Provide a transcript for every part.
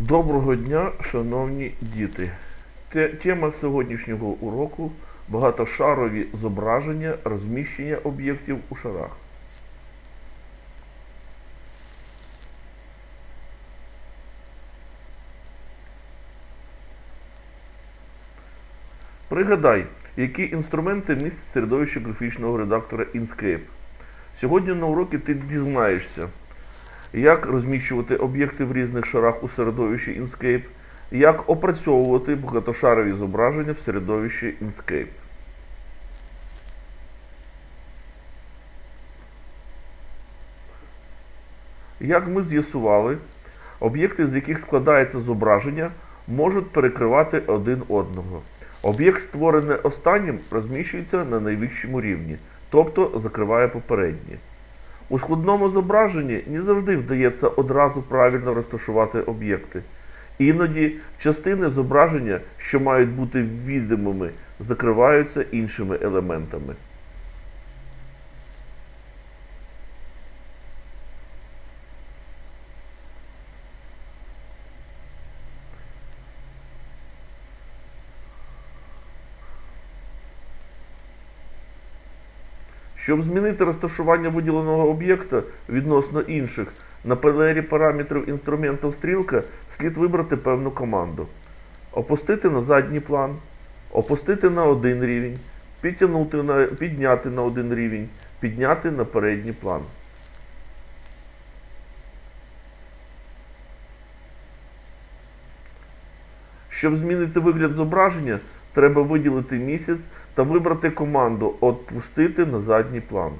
Доброго дня, шановні діти. Тема сьогоднішнього уроку багатошарові зображення розміщення об'єктів у шарах. Пригадай, які інструменти містить середовище графічного редактора Inkscape. Сьогодні на уроці ти дізнаєшся, як розміщувати об'єкти в різних шарах у середовищі Inkscape, як опрацьовувати багатошарові зображення в середовищі Inkscape. Як ми з'ясували, об'єкти, з яких складається зображення, можуть перекривати один одного. Об'єкт, створений останнім, розміщується на найвищому рівні, тобто закриває попереднє. У складному зображенні не завжди вдається одразу правильно розташувати об'єкти. Іноді частини зображення, що мають бути відомими, закриваються іншими елементами. Щоб змінити розташування виділеного об'єкта відносно інших, на панелі параметрів інструменту стрілка слід вибрати певну команду. Опустити на задній план, опустити на один рівень, підтягнути на, підняти на один рівень, підняти на передній план. Щоб змінити вигляд зображення, треба виділити місяць та вибрати команду «Отпустити на задній план».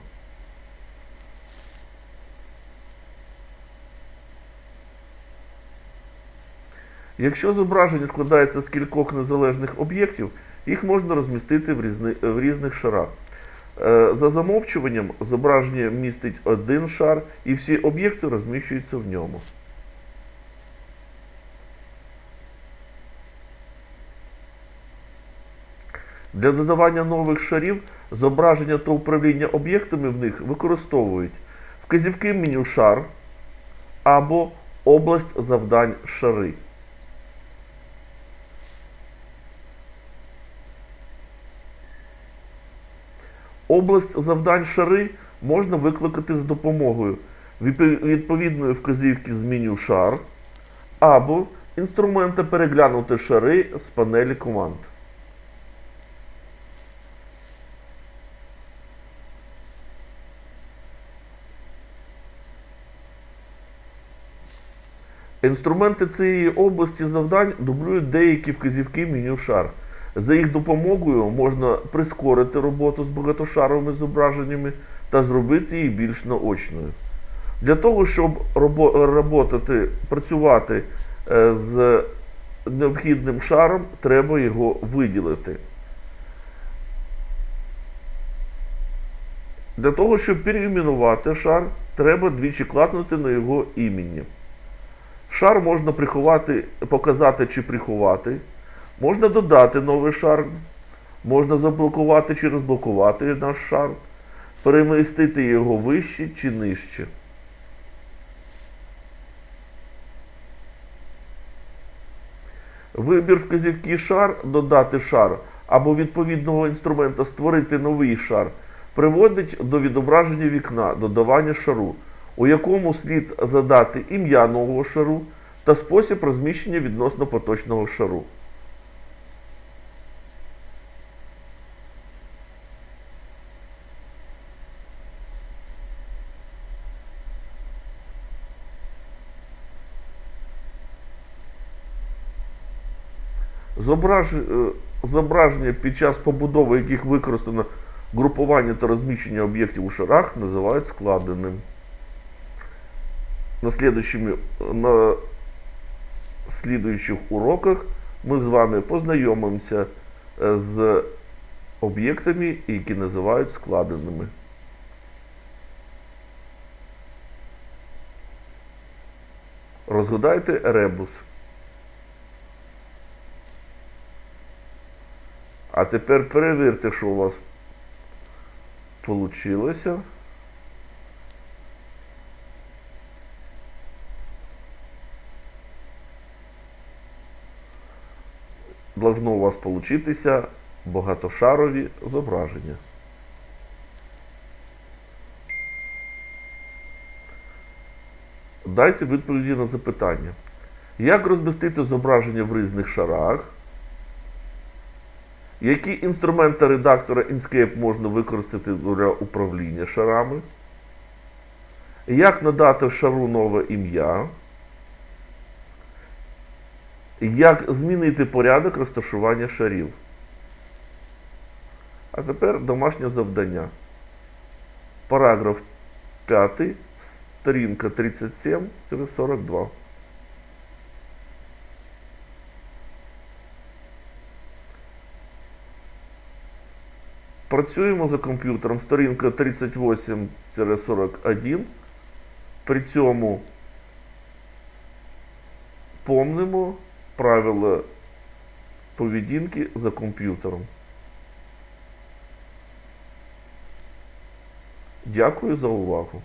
Якщо зображення складається з кількох незалежних об'єктів, їх можна розмістити в, різни, в різних шарах. Е, За замовчуванням зображення містить один шар і всі об'єкти розміщуються в ньому. Для додавання нових шарів зображення та управління об'єктами в них використовують вказівки меню шар або область завдань шари. Область завдань шари можна викликати за допомогою відповідної вказівки з меню шар або інструмента переглянути шари з панелі команд. Інструменти цієї області завдань дублюють деякі вказівки меню шар. За їх допомогою можна прискорити роботу з багатошаровими зображеннями та зробити її більш наочною. Для того, щоб робо- роботати, працювати е, з необхідним шаром, треба його виділити. Для того, щоб переіменувати шар, треба двічі клацнути на його імені. Шар можна приховати, показати чи приховати. Можна додати новий шар. Можна заблокувати чи розблокувати наш шар. Перемістити його вище чи нижче. Вибір вказівки шар, додати шар або відповідного інструмента створити новий шар приводить до відображення вікна додавання шару, у якому слід задати ім'я нового шару та спосіб розміщення відносно поточного шару. Е, Зображення під час побудови яких використано групування та розміщення об'єктів у шарах називають складеним. На, слідуючими, на слідуючих уроках ми з вами познайомимося з об'єктами, які називають складеними. Розгадайте ребус. А тепер перевірте, що у вас вийшло. Должно у вас получитися багатошарові зображення. Дайте відповіді на запитання. Як розмістити зображення в різних шарах? Які інструменти редактора Inkscape можна використати для управління шарами? Як надати шару нове ім'я? Як змінити порядок розташування шарів? А тепер домашнє завдання. Параграф 5, сторінка 37-42. Працюємо за комп'ютером. Сторінка 38-41. При цьому помнимо правила поведінки за комп'ютером. Дякую за увагу.